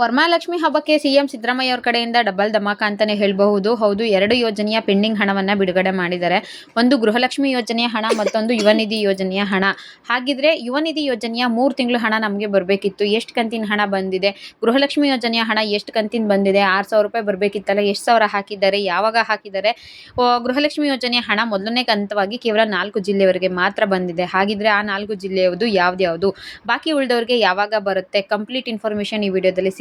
ವರಮಹಾಲಕ್ಷ್ಮಿ ಹಬ್ಬಕ್ಕೆ ಸಿಎಂ ಸಿದ್ದರಾಮಯ್ಯ ಅವ್ರ ಕಡೆಯಿಂದ ಡಬಲ್ ಧಮಾಕ ಅಂತಾನೆ ಹೇಳಬಹುದು. ಹೌದು, ಎರಡು ಯೋಜನೆಯ ಪೆಂಡಿಂಗ್ ಹಣವನ್ನ ಬಿಡುಗಡೆ ಮಾಡಿದ್ದಾರೆ. ಒಂದು ಗೃಹಲಕ್ಷ್ಮಿ ಯೋಜನೆಯ ಹಣ, ಮತ್ತೊಂದು ಯುವ ನಿಧಿ ಯೋಜನೆಯ ಹಣ. ಹಾಗಿದ್ರೆ ಯುವ ನಿಧಿ ಯೋಜನೆಯ ಮೂರು ತಿಂಗಳು ಹಣ ನಮಗೆ ಬರಬೇಕಿತ್ತು. ಎಷ್ಟು ಕಂತಿನ ಹಣ ಬಂದಿದೆ? ಗೃಹಲಕ್ಷ್ಮಿ ಯೋಜನೆಯ ಹಣ ಎಷ್ಟು ಕಂತಿನ ಬಂದಿದೆ? ಆರು ಸಾವಿರ ರೂಪಾಯಿ ಬರಬೇಕಿತ್ತಲ್ಲ, ಎಷ್ಟು ಸಾವಿರ ಹಾಕಿದ್ದಾರೆ? ಯಾವಾಗ ಹಾಕಿದ್ದಾರೆ? ಗೃಹಲಕ್ಷ್ಮಿ ಯೋಜನೆಯ ಹಣ ಮೊದಲನೇ ಕಂತವಾಗಿ ಕೇವಲ ನಾಲ್ಕು ಜಿಲ್ಲೆಯವರಿಗೆ ಮಾತ್ರ ಬಂದಿದೆ. ಹಾಗಿದ್ರೆ ಆ ನಾಲ್ಕು ಜಿಲ್ಲೆಯವ್ದು ಯಾವ್ದು ಯಾವುದು ಬಾಕಿ ಉಳಿದವರಿಗೆ ಯಾವಾಗ ಬರುತ್ತೆ? ಕಂಪ್ಲೀಟ್ ಇನ್ಫಾರ್ಮೇಷನ್ ಈ ವಿಡಿಯೋದಲ್ಲಿ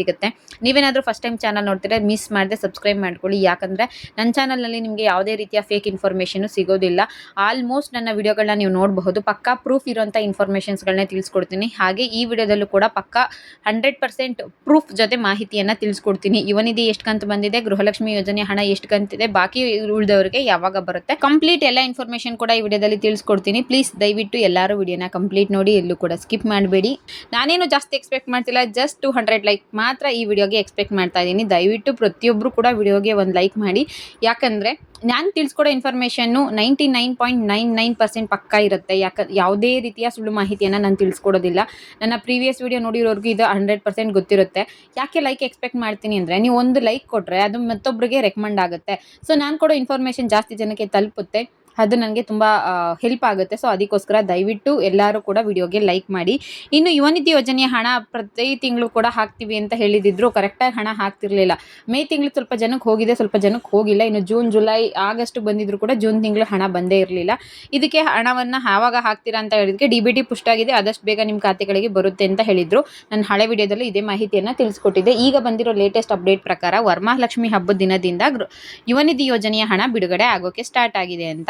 ನೀವೇನಾದರೂ ಫಸ್ಟ್ ಟೈಮ್ ಚಾನಲ್ ನೋಡ್ತಿದ್ರೆ ಮಿಸ್ ಮಾಡದೆ ಸಬ್ಸ್ಕ್ರೈಬ್ ಮಾಡ್ಕೊಳ್ಳಿ. ಯಾಕಂದರೆ ನನ್ನ ಚಾನಲ್ನಲ್ಲಿ ನಿಮಗೆ ಯಾವುದೇ ರೀತಿಯ ಫೇಕ್ ಇನ್ಫಾರ್ಮೇಷನು ಸಿಗೋದಿಲ್ಲ. ಆಲ್ಮೋಸ್ಟ್ ನನ್ನ ವಿಡಿಯೋಗಳನ್ನ ನೀವು ನೋಡಬಹುದು. ಪಕ್ಕಾ ಪ್ರೂಫ್ ಇರೋಂಥ ಇನ್ಫಾರ್ಮೇಷನ್ಸ್ಗಳನ್ನೇ ತಿಳಿಸ್ಕೊಡ್ತೀನಿ. ಹಾಗೆ ಈ ವಿಡಿಯೋದಲ್ಲೂ ಕೂಡ ಪಕ್ಕಾ ಹಂಡ್ರೆಡ್ ಪರ್ಸೆಂಟ್ ಪ್ರೂಫ್ ಜೊತೆ ಮಾಹಿತಿಯನ್ನು ತಿಳಿಸ್ಕೊಡ್ತೀನಿ. ಯುವನಿಧಿ ಎಷ್ಟು ಕಂತು ಬಂದಿದೆ, ಗೃಹಲಕ್ಷ್ಮಿ ಯೋಜನೆ ಹಣ ಎಷ್ಟು ಕಂತಿದೆ ಬಾಕಿ ಉಳಿದವರಿಗೆ ಯಾವಾಗ ಬರುತ್ತೆ? ಕಂಪ್ಲೀಟ್ ಎಲ್ಲ ಇನ್ಫಾರ್ಮೇಷನ್ ಕೂಡ ಈ ವಿಡಿಯೋದಲ್ಲಿ ತಿಳಿಸ್ಕೊಡ್ತೀನಿ. ಪ್ಲೀಸ್ ದಯವಿಟ್ಟು ಎಲ್ಲರೂ ವಿಡಿಯೋನ ಕಂಪ್ಲೀಟ್ ನೋಡಿ ಎಲ್ಲೂ ಕೂಡ ಸ್ಕಿಪ್ ಮಾಡಬೇಡಿ. ನಾನೇನು ಜಾಸ್ತಿ ಎಕ್ಸ್ಪೆಕ್ಟ್ ಮಾಡ್ತಿಲ್ಲ ಜಸ್ಟ್ ಟು ಲೈಕ್ ಮಾತ್ರ ಈ ವಿಡಿಯೋಗೆ ಎಕ್ಸ್ಪೆಕ್ಟ್ ಮಾಡ್ತಾ ಇದ್ದೀನಿ. ದಯವಿಟ್ಟು ಪ್ರತಿಯೊಬ್ಬರು ಕೂಡ ವಿಡಿಯೋಗೆ ಒಂದು ಲೈಕ್ ಮಾಡಿ. ಯಾಕಂದರೆ ನಾನು ತಿಳಿಸ್ಕೊಡೋ information ninety nine point nine nine percent ಪಕ್ಕ ಇರುತ್ತೆ. ಯಾಕ, ಯಾವುದೇ ರೀತಿಯ ಸುಳ್ಳು ಮಾಹಿತಿಯನ್ನು ನಾನು ತಿಳಿಸ್ಕೊಡೋದಿಲ್ಲ. ನನ್ನ ಪ್ರೀವಿಯಸ್ ವಿಡಿಯೋ ನೋಡಿರೋರ್ಗೂ ಇದು ಹಂಡ್ರೆಡ್ ಪರ್ಸೆಂಟ್ ಗೊತ್ತಿರುತ್ತೆ. ಯಾಕೆ ಲೈಕ್ ಎಕ್ಸ್ಪೆಕ್ಟ್ ಮಾಡ್ತೀನಿ ಅಂದರೆ ನೀವು ಒಂದು ಲೈಕ್ ಕೊಟ್ಟರೆ ಅದು ಮತ್ತೊಬ್ಬರಿಗೆ ರೆಕಮೆಂಡ್ ಆಗುತ್ತೆ. ಸೊ ನಾನು ಕೊಡೋ ಇನ್ಫಾರ್ಮೇಷನ್ ಜಾಸ್ತಿ ಜನಕ್ಕೆ ತಲುಪುತ್ತೆ. ಅದು ನನಗೆ ತುಂಬ ಹೆಲ್ಪ್ ಆಗುತ್ತೆ. ಸೊ ಅದಕ್ಕೋಸ್ಕರ ದಯವಿಟ್ಟು ಎಲ್ಲರೂ ಕೂಡ ವಿಡಿಯೋಗೆ ಲೈಕ್ ಮಾಡಿ. ಇನ್ನು ಯುವನಿಧಿ ಯೋಜನೆಯ ಹಣ ಪ್ರತಿ ತಿಂಗಳು ಕೂಡ ಹಾಕ್ತೀವಿ ಅಂತ ಹೇಳಿದಿದ್ರು. ಕರೆಕ್ಟಾಗಿ ಹಣ ಹಾಕ್ತಿರ್ಲಿಲ್ಲ. ಮೇ ತಿಂಗಳು ಸ್ವಲ್ಪ ಜನಕ್ಕೆ ಹೋಗಿದೆ, ಸ್ವಲ್ಪ ಜನಕ್ಕೆ ಹೋಗಿಲ್ಲ. ಇನ್ನು ಜೂನ್ ಜುಲೈ ಆಗಸ್ಟ್ ಬಂದಿದ್ರು ಕೂಡ ಜೂನ್ ತಿಂಗಳು ಹಣ ಬಂದೇ ಇರಲಿಲ್ಲ. ಇದಕ್ಕೆ ಹಣವನ್ನು ಯಾವಾಗ ಹಾಕ್ತೀರಾ ಅಂತ ಹೇಳಿದಕ್ಕೆ ಡಿ ಬಿ ಟಿ ಪುಷ್ಟಾಗಿದೆ ಆದಷ್ಟು ಬೇಗ ನಿಮ್ಮ ಖಾತೆಗಳಿಗೆ ಬರುತ್ತೆ ಅಂತ ಹೇಳಿದರು. ನನ್ನ ಹಳೆ ವಿಡಿಯೋದಲ್ಲಿ ಇದೇ ಮಾಹಿತಿಯನ್ನು ತಿಳಿಸ್ಕೊಟ್ಟಿದ್ದೆ. ಈಗ ಬಂದಿರೋ ಲೇಟೆಸ್ಟ್ ಅಪ್ಡೇಟ್ ಪ್ರಕಾರ ವರಮಹಾಲಕ್ಷ್ಮಿ ಹಬ್ಬದ ದಿನದಿಂದ ಯುವನಿಧಿ ಯೋಜನೆಯ ಹಣ ಬಿಡುಗಡೆ ಆಗೋಕ್ಕೆ ಸ್ಟಾರ್ಟ್ ಆಗಿದೆ ಅಂತ.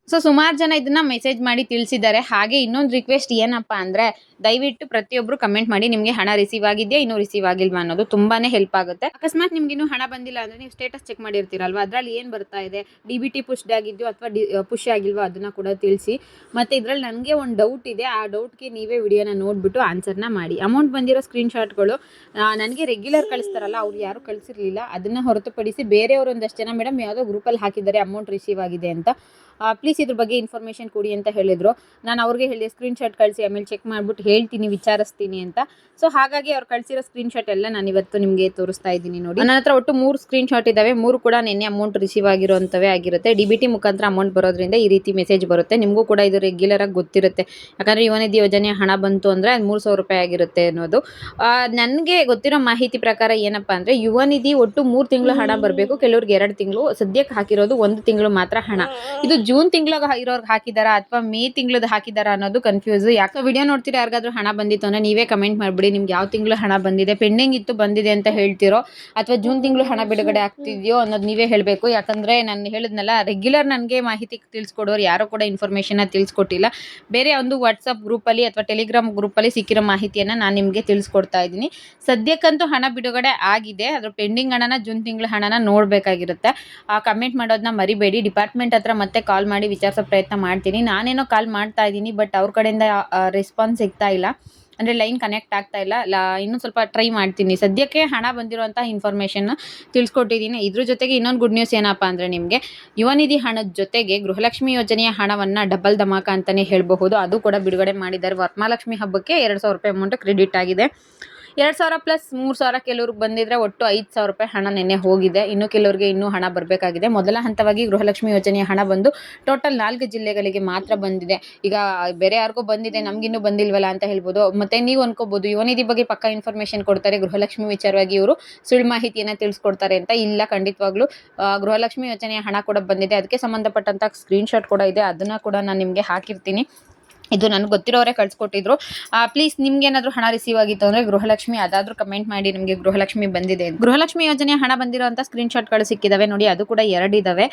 ಸೊ ಸುಮಾರು ಜನ ಇದನ್ನ ಮೆಸೇಜ್ ಮಾಡಿ ತಿಳಿಸಿದ್ದಾರೆ. ಹಾಗೆ ಇನ್ನೊಂದು ರಿಕ್ವೆಸ್ಟ್ ಏನಪ್ಪ ಅಂದರೆ, ದಯವಿಟ್ಟು ಪ್ರತಿಯೊಬ್ಬರು ಕಮೆಂಟ್ ಮಾಡಿ ನಿಮಗೆ ಹಣ ರಿಸೀವ್ ಆಗಿದೆಯಾ, ಇನ್ನೂ ರಿಸೀವ್ ಆಗಿಲ್ವಾ ಅನ್ನೋದು ತುಂಬಾನೇ ಹೆಲ್ಪ್ ಆಗುತ್ತೆ. ಅಕಸ್ಮಾತ್ ನಿಮ್ಗೆ ಇನ್ನೂ ಹಣ ಬಂದಿಲ್ಲ ಅಂದರೆ ನೀವು ಸ್ಟೇಟಸ್ ಚೆಕ್ ಮಾಡಿರ್ತೀರಲ್ವಾ? ಅದರಲ್ಲಿ ಏನು ಬರ್ತಾ ಇದೆ? ಡಿ ಬಿ ಟಿ ಪುಷ್ಡ್ ಆಗಿದೆಯೋ ಅಥವಾ ಡಿ ಪುಷ್ ಆಗಿಲ್ವೋ ಅದನ್ನು ಕೂಡ ತಿಳಿಸಿ. ಮತ್ತು ಇದರಲ್ಲಿ ನನಗೆ ಒಂದು ಡೌಟ್ ಇದೆ. ಆ ಡೌಟ್ಗೆ ನೀವೇ ವಿಡಿಯೋನ ನೋಡಿಬಿಟ್ಟು ಆನ್ಸರ್ನ ಮಾಡಿ. ಅಮೌಂಟ್ ಬಂದಿರೋ ಸ್ಕ್ರೀನ್ಶಾಟ್ಗಳು ನನಗೆ ರೆಗ್ಯುಲರ್ ಕಳಿಸ್ತಾರಲ್ಲ, ಅವ್ರು ಯಾರು ಕಳಿಸಿರ್ಲಿಲ್ಲ. ಅದನ್ನು ಹೊರತುಪಡಿಸಿ ಬೇರೆಯವರು ಒಂದಷ್ಟು ಜನ ಮೇಡಮ್ ಯಾವುದೋ ಗ್ರೂಪಲ್ಲಿ ಹಾಕಿದ್ದಾರೆ ಅಮೌಂಟ್ ರಿಸೀವ್ ಆಗಿದೆ ಅಂತ. ಪ್ಲೀಸ್ ಇದ್ರ ಬಗ್ಗೆ ಇನ್ಫಾರ್ಮೇಷನ್ ಕೊಡಿ ಅಂತ ಹೇಳಿದ್ರು. ನಾನು ಅವ್ರಿಗೆ ಹೇಳಿದೆ ಸ್ಕ್ರೀನ್ಶಾಟ್ ಕಳಿಸಿ ಆಮೇಲೆ ಚೆಕ್ ಮಾಡ್ಬಿಟ್ಟು ಹೇಳ್ತೀನಿ ವಿಚಾರಿಸ್ತೀನಿ ಅಂತ. ಸೊ ಹಾಗಾಗಿ ಅವ್ರು ಕಳಿಸಿರೋ ಸ್ಕ್ರೀನ್ಶಾಟ್ ಎಲ್ಲ ನಾನು ಇವತ್ತು ನಿಮಗೆ ತೋರಿಸ್ತಾ ಇದ್ದೀನಿ ನೋಡಿ. ನನ್ನ ಹತ್ರ ಒಟ್ಟು ಮೂರು ಸ್ಕ್ರೀನ್ಶಾಟ್ ಇದ್ದಾವೆ ಮೂರು ಕೂಡ ನಿನ್ನೆ ಅಮೌಂಟ್ ರಿಸೀವ್ ಆಗಿರುವಂತವೇ ಆಗಿರುತ್ತೆ. ಡಿ ಬಿ ಟಿ ಮುಖಾಂತರ ಅಮೌಂಟ್ ಬರೋದ್ರಿಂದ ಈ ರೀತಿ ಮೆಸೇಜ್ ಬರುತ್ತೆ. ನಿಮಗೂ ಕೂಡ ಇದು ರೆಗ್ಯುಲರ್ ಆಗಿ ಗೊತ್ತಿರುತ್ತೆ. ಯಾಕಂದರೆ ಯುವನಿಧಿ ಯೋಜನೆ ಹಣ ಬಂತು ಅಂದರೆ ಅದು ಮೂರು ಸಾವಿರ ರೂಪಾಯಿ ಆಗಿರುತ್ತೆ ಅನ್ನೋದು. ನನಗೆ ಗೊತ್ತಿರೋ ಮಾಹಿತಿ ಪ್ರಕಾರ ಏನಪ್ಪ ಅಂದರೆ ಯುವನಿಧಿ ಒಟ್ಟು ಮೂರು ತಿಂಗಳು ಹಣ ಬರಬೇಕು. ಕೆಲವ್ರಿಗೆ ಎರಡು ತಿಂಗಳು. ಸದ್ಯಕ್ಕೆ ಹಾಕಿರೋದು ಒಂದು ತಿಂಗಳು ಮಾತ್ರ ಹಣ. ಇದು ಜೂನ್ ತಿಂಗಳಿಗೆ ಇರೋರ್ಗೆ ಹಾಕಿದಾರಾ ಅಥವಾ ಮೇ ತಿಂಗಳದ್ದು ಹಾಕಿದಾರಾ ಅನ್ನೋದು ಕನ್ಫ್ಯೂಸ್ ಯಾಕೆ ವಿಡಿಯೋ ನೋಡ್ತೀರಾ ಯಾರಿಗಾದ್ರೂ ಹಣ ಬಂದಿತ್ತು ಅಂದ್ರೆ ನೀವೇ ಕಮೆಂಟ್ ಮಾಡಿಬಿಡಿ, ನಿಮ್ಗೆ ಯಾವ ತಿಂಗಳು ಹಣ ಬಂದಿದೆ ಪೆಂಡಿಂಗ್ ಇತ್ತು, ಬಂದಿದೆ ಅಂತ ಹೇಳ್ತಿರೋ ಅಥವಾ ಜೂನ್ ತಿಂಗಳು ಹಣ ಬಿಡುಗಡೆ ಆಗ್ತಿದೆಯೋ ಅನ್ನೋದು ನೀವೇ ಹೇಳಬೇಕು. ಯಾಕಂದರೆ ನಾನು ಹೇಳಿದ್ನಲ್ಲ ರೆಗ್ಯುಲರ್ ನನಗೆ ಮಾಹಿತಿ ತಿಳಿಸ್ಕೊಡೋರು ಯಾರೂ ಕೂಡ ಇನ್ಫಾರ್ಮೇಷನ್ನ ತಿಳಿಸ್ಕೊಟ್ಟಿಲ್ಲ. ಬೇರೆ ಒಂದು ವಾಟ್ಸಪ್ ಗ್ರೂಪಲ್ಲಿ ಅಥವಾ ಟೆಲಿಗ್ರಾಮ್ ಗ್ರೂಪಲ್ಲಿ ಸಿಕ್ಕಿರೋ ಮಾಹಿತಿಯನ್ನು ನಾನು ನಿಮಗೆ ತಿಳಿಸ್ಕೊಡ್ತಾ ಇದ್ದೀನಿ. ಸದ್ಯಕ್ಕಂತೂ ಹಣ ಬಿಡುಗಡೆ ಆಗಿದೆ ಅದ್ರ ಪೆಂಡಿಂಗ್ ಹಣನ ಜೂನ್ ತಿಂಗಳ ಹಣನ ನೋಡಬೇಕಾಗಿರುತ್ತೆ. ಆ ಕಮೆಂಟ್ ಮಾಡೋದನ್ನ ಮರಿಬೇಡಿ ಡಿಪಾರ್ಟ್ಮೆಂಟ್ ಹತ್ರ ಮತ್ತೆ ಕಾಲ್ ಮಾಡಿ ವಿಚಾರಿಸೋ ಪ್ರಯತ್ನ ಮಾಡ್ತೀನಿ. ನಾನೇನೋ ಕಾಲ್ ಮಾಡ್ತಾ ಇದ್ದೀನಿ ಬಟ್ ಅವ್ರ ಕಡೆಯಿಂದ ರೆಸ್ಪಾನ್ಸ್ ಸಿಗ್ತಾ ಇಲ್ಲ. ಅಂದರೆ ಲೈನ್ ಕನೆಕ್ಟ್ ಆಗ್ತಾ ಇಲ್ಲ. ಲ, ಇನ್ನೂ ಸ್ವಲ್ಪ ಟ್ರೈ ಮಾಡ್ತೀನಿ. ಸದ್ಯಕ್ಕೆ ಹಣ ಬಂದಿರುವಂಥ ಇನ್ಫಾರ್ಮೇಷನ್ ತಿಳಿಸ್ಕೊಟ್ಟಿದ್ದೀನಿ. ಇದ್ರ ಜೊತೆಗೆ ಇನ್ನೊಂದು ಗುಡ್ ನ್ಯೂಸ್ ಏನಪ್ಪ ಅಂದರೆ ನಿಮಗೆ ಯುವನಿಧಿ ಹಣದ ಜೊತೆಗೆ ಗೃಹಲಕ್ಷ್ಮಿ ಯೋಜನೆಯ ಹಣವನ್ನು ಡಬಲ್ ಧಮಾಕ ಅಂತಲೇ ಹೇಳಬಹುದು. ಅದು ಕೂಡ ಬಿಡುಗಡೆ ಮಾಡಿದ್ದಾರೆ. ವರಮಹಾಲಕ್ಷ್ಮಿ ಹಬ್ಬಕ್ಕೆ ಎರಡು ಸಾವಿರ ರೂಪಾಯಿ ಅಮೌಂಟ್ ಕ್ರೆಡಿಟ್ ಆಗಿದೆ. ಎರಡು ಸಾವಿರ ಪ್ಲಸ್ ಮೂರು ಸಾವಿರ ಕೆಲವ್ರಿಗೆ ಬಂದಿದ್ರೆ ಒಟ್ಟು ಐದು ಸಾವಿರ ರೂಪಾಯಿ ಹಣ ನಿನ್ನೆ ಹೋಗಿದೆ. ಇನ್ನು ಕೆಲವರಿಗೆ ಇನ್ನೂ ಹಣ ಬರಬೇಕಾಗಿದೆ. ಮೊದಲ ಹಂತವಾಗಿ ಗೃಹಲಕ್ಷ್ಮಿ ಯೋಜನೆಯ ಹಣ ಬಂದು ಟೋಟಲ್ ನಾಲ್ಕು ಜಿಲ್ಲೆಗಳಿಗೆ ಮಾತ್ರ ಬಂದಿದೆ. ಈಗ ಬೇರೆ ಯಾರಿಗೂ ಬಂದಿದೆ, ನಮಗಿನ್ನೂ ಬಂದಿಲ್ವಲ್ಲ ಅಂತ ಹೇಳ್ಬೋದು. ಮತ್ತೆ ನೀವು ಅನ್ಕೋಬಹುದು ಯುವನಿಧಿ ಬಗ್ಗೆ ಪಕ್ಕ ಇನ್ಫಾರ್ಮೇಷನ್ ಕೊಡ್ತಾರೆ, ಗೃಹಲಕ್ಷ್ಮಿ ವಿಚಾರವಾಗಿ ಇವರು ಸುಳ್ಳು ಮಾಹಿತಿಯನ್ನು ತಿಳಿಸ್ಕೊಡ್ತಾರೆ ಅಂತ ಇಲ್ಲ, ಖಂಡಿತವಾಗ್ಲೂ. ಗೃಹಲಕ್ಷ್ಮಿ ಯೋಜನೆಯ ಹಣ ಕೂಡ ಬಂದಿದೆ. ಅದಕ್ಕೆ ಸಂಬಂಧಪಟ್ಟಂಥ ಸ್ಕ್ರೀನ್ಶಾಟ್ ಕೂಡ ಇದೆ. ಅದನ್ನು ಕೂಡ ನಾನು ನಿಮಗೆ ಹಾಕಿರ್ತೀನಿ. ಇದು ನನಗೆ ಗೊತ್ತಿರೋರೇ ಕಳ್ಸಿಕೊಟ್ಟಿದ್ರು. ಪ್ಲೀಸ್ ನಿಮ್ಗೆ ಏನಾದರೂ ಹಣ ರಿಸೀವ್ ಆಗಿತ್ತು ಅಂದರೆ ಗೃಹಲಕ್ಷ್ಮಿ ಅದಾದರೂ ಕಮೆಂಟ್ ಮಾಡಿ ನಿಮಗೆ ಗೃಹಲಕ್ಷ್ಮಿ ಬಂದಿದೆ. ಗೃಹಲಕ್ಷ್ಮಿ ಯೋಜನೆ ಹಣ ಬಂದಿರೋಂಥ ಸ್ಕ್ರೀನ್ಶಾಟ್ಗಳು ಸಿಕ್ಕಿದ್ದಾವೆ ನೋಡಿ, ಅದು ಕೂಡ ಎರಡಿದ್ದಾವೆ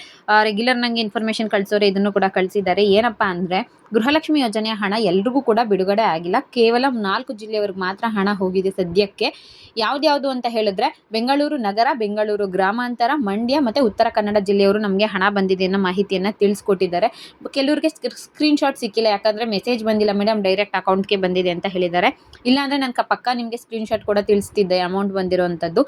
ರೆಗ್ಯುಲರ್ ನಂಗೆ ಇನ್ಫಾರ್ಮೇಷನ್ ಕಳಿಸೋರು ಇದನ್ನು ಕೂಡ ಕಳಿಸಿದ್ದಾರೆ. ಏನಪ್ಪ ಅಂದರೆ ಗೃಹಲಕ್ಷ್ಮಿ ಯೋಜನೆಯ ಹಣ ಎಲ್ರಿಗೂ ಕೂಡ ಬಿಡುಗಡೆ ಆಗಿಲ್ಲ. ಕೇವಲ ನಾಲ್ಕು ಜಿಲ್ಲೆಯವರೆಗೆ ಮಾತ್ರ ಹಣ ಹೋಗಿದೆ ಸದ್ಯಕ್ಕೆ. ಯಾವ್ದ್ಯಾವುದು ಅಂತ ಹೇಳಿದ್ರೆ ಬೆಂಗಳೂರು ನಗರ, ಬೆಂಗಳೂರು ಗ್ರಾಮಾಂತರ, ಮಂಡ್ಯ ಮತ್ತು ಉತ್ತರ ಕನ್ನಡ ಜಿಲ್ಲೆಯವರು ನಮಗೆ ಹಣ ಬಂದಿದೆ ಅನ್ನೋ ಮಾಹಿತಿಯನ್ನು ತಿಳಿಸ್ಕೊಟ್ಟಿದ್ದಾರೆ. ಕೆಲವರಿಗೆ ಸ್ಕ್ರೀನ್ಶಾಟ್ ಸಿಕ್ಕಿಲ್ಲ, ಯಾಕಂದರೆ ಮೆಸೇಜ್ ಬಂದಿಲ್ಲ ಮೇಡಮ್ ಡೈರೆಕ್ಟ್ ಅಕೌಂಟ್ಗೆ ಬಂದಿದೆ ಅಂತ ಹೇಳಿದ್ದಾರೆ. ಇಲ್ಲಾಂದರೆ ನನ್ನ ಪಕ್ಕ ನಿಮಗೆ ಸ್ಕ್ರೀನ್ಶಾಟ್ ಕೂಡ ತಿಳಿಸ್ತಿದ್ದೆ, ಅಮೌಂಟ್ ಬಂದಿರೋವಂಥದ್ದು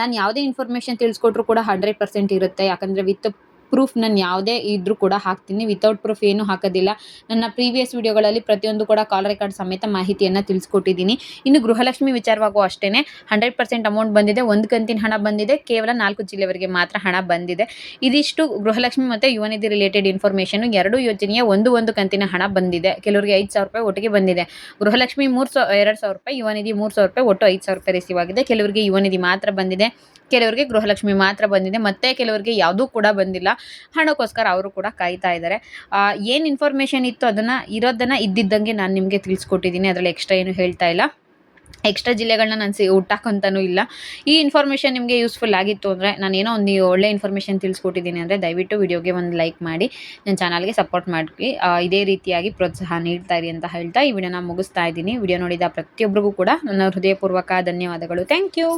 ನಾನು ಯಾವುದೇ ಇನ್ಫಾರ್ಮೇಷನ್ ತಿಳಿಸ್ಕೊಟ್ರು ಕೂಡ ಹಂಡ್ರೆಡ್ ಪರ್ಸೆಂಟ್ ಇರುತ್ತೆ. ಯಾಕಂದರೆ ವಿತ್ ಪ್ರೂಫ್ ನಾನು ಯಾವುದೇ ಇದ್ರೂ ಕೂಡ ಹಾಕ್ತೀನಿ. ವಿತೌಟ್ ಪ್ರೂಫ್ ಏನು ಹಾಕೋದಿಲ್ಲ. ನನ್ನ ಪ್ರೀವಿಯಸ್ ವಿಡಿಯೋಗಳಲ್ಲಿ ಪ್ರತಿಯೊಂದು ಕೂಡ ಕಾಲ್ ರೆಕಾರ್ಡ್ ಸಮೇತ ಮಾಹಿತಿಯನ್ನು ತಿಳಿಸ್ಕೊಟ್ಟಿದ್ದೀನಿ. ಇನ್ನು ಗೃಹಲಕ್ಷ್ಮಿ ವಿಚಾರವಾಗೂ ಅಷ್ಟೇ ಹಂಡ್ರೆಡ್ ಪರ್ಸೆಂಟ್ ಅಮೌಂಟ್ ಬಂದಿದೆ. ಒಂದು ಕಂತಿನ ಹಣ ಬಂದಿದೆ. ಕೇವಲ ನಾಲ್ಕು ಜಿಲ್ಲೆವರೆಗೆ ಮಾತ್ರ ಹಣ ಬಂದಿದೆ. ಇದಿಷ್ಟು ಗೃಹಲಕ್ಷ್ಮಿ ಮತ್ತು ಯುವನಿಧಿ ರಿಲೇಟೆಡ್ ಇನ್ಫಾರ್ಮೇಷನ್ ಎರಡು ಯೋಜನೆಯ ಒಂದು ಒಂದು ಕಂತಿನ ಹಣ ಬಂದಿದೆ. ಕೆಲವರಿಗೆ ಐದು ಸಾವಿರ ರೂಪಾಯಿ ಒಟ್ಟಿಗೆ ಬಂದಿದೆ. ಗೃಹಲಕ್ಷ್ಮಿ ಮೂರು ಸಾವಿರ ಎರಡು ಸಾವಿರ ರೂಪಾಯಿ ಯುವನಿಧಿ ಮೂರು ಸಾವಿರ ರೂಪಾಯಿ, ಒಟ್ಟು ಐದು ಸಾವಿರ ರೂಪಾಯಿ ರಿಸೀವ್ ಆಗಿದೆ. ಕೆಲವರಿಗೆ ಯುವನಿಧಿ ಮಾತ್ರ ಬಂದಿದೆ. ಕೆಲವರಿಗೆ ಗೃಹಲಕ್ಷ್ಮಿ ಮಾತ್ರ ಬಂದಿದೆ, ಮತ್ತೆ ಕೆಲವರಿಗೆ ಯಾವುದೂ ಕೂಡ ಬಂದಿಲ್ಲ. ಹಣಕ್ಕೋಸ್ಕರ ಅವರು ಕೂಡ ಕಾಯ್ತಾ ಇದ್ದಾರೆ. ಏನು ಇನ್ಫಾರ್ಮೇಷನ್ ಇತ್ತು ಅದನ್ನು ಇರೋದನ್ನು ಇದ್ದಿದ್ದಂಗೆ ನಾನು ನಿಮಗೆ ತಿಳಿಸ್ಕೊಟ್ಟಿದ್ದೀನಿ. ಅದರಲ್ಲಿ ಎಕ್ಸ್ಟ್ರಾ ಏನು ಹೇಳ್ತಾ ಇಲ್ಲ. ಎಕ್ಸ್ಟ್ರಾ ಜಿಲ್ಲೆಗಳನ್ನ ನಾನು ಸಿ, ಹುಟ್ಟಾಕಂತನೂ ಇಲ್ಲ. ಈ ಇನ್ಫಾರ್ಮೇಷನ್ ನಿಮಗೆ ಯೂಸ್ಫುಲ್ ಆಗಿತ್ತು ಅಂದರೆ ನಾನು ಏನೋ ಒಂದು ಒಳ್ಳೆ ಇನ್ಫಾರ್ಮೇಷನ್ ತಿಳಿಸ್ಕೊಟ್ಟಿದ್ದೀನಿ ಅಂದರೆ ದಯವಿಟ್ಟು ವಿಡಿಯೋಗೆ ಒಂದು ಲೈಕ್ ಮಾಡಿ. ನನ್ನ ಚಾನಲ್ಗೆ ಸಪೋರ್ಟ್ ಮಾಡಿ ಇದೇ ರೀತಿಯಾಗಿ ಪ್ರೋತ್ಸಾಹ ನೀಡ್ತಾ ಇರಿ ಅಂತ ಹೇಳ್ತಾ ಈ ವಿಡಿಯೋನ ಮುಗಿಸ್ತಾ ಇದ್ದೀನಿ. ವಿಡಿಯೋ ನೋಡಿದ ಪ್ರತಿಯೊಬ್ಬರಿಗೂ ಕೂಡ ನನ್ನ ಹೃದಯಪೂರ್ವಕ ಧನ್ಯವಾದಗಳು. Thank you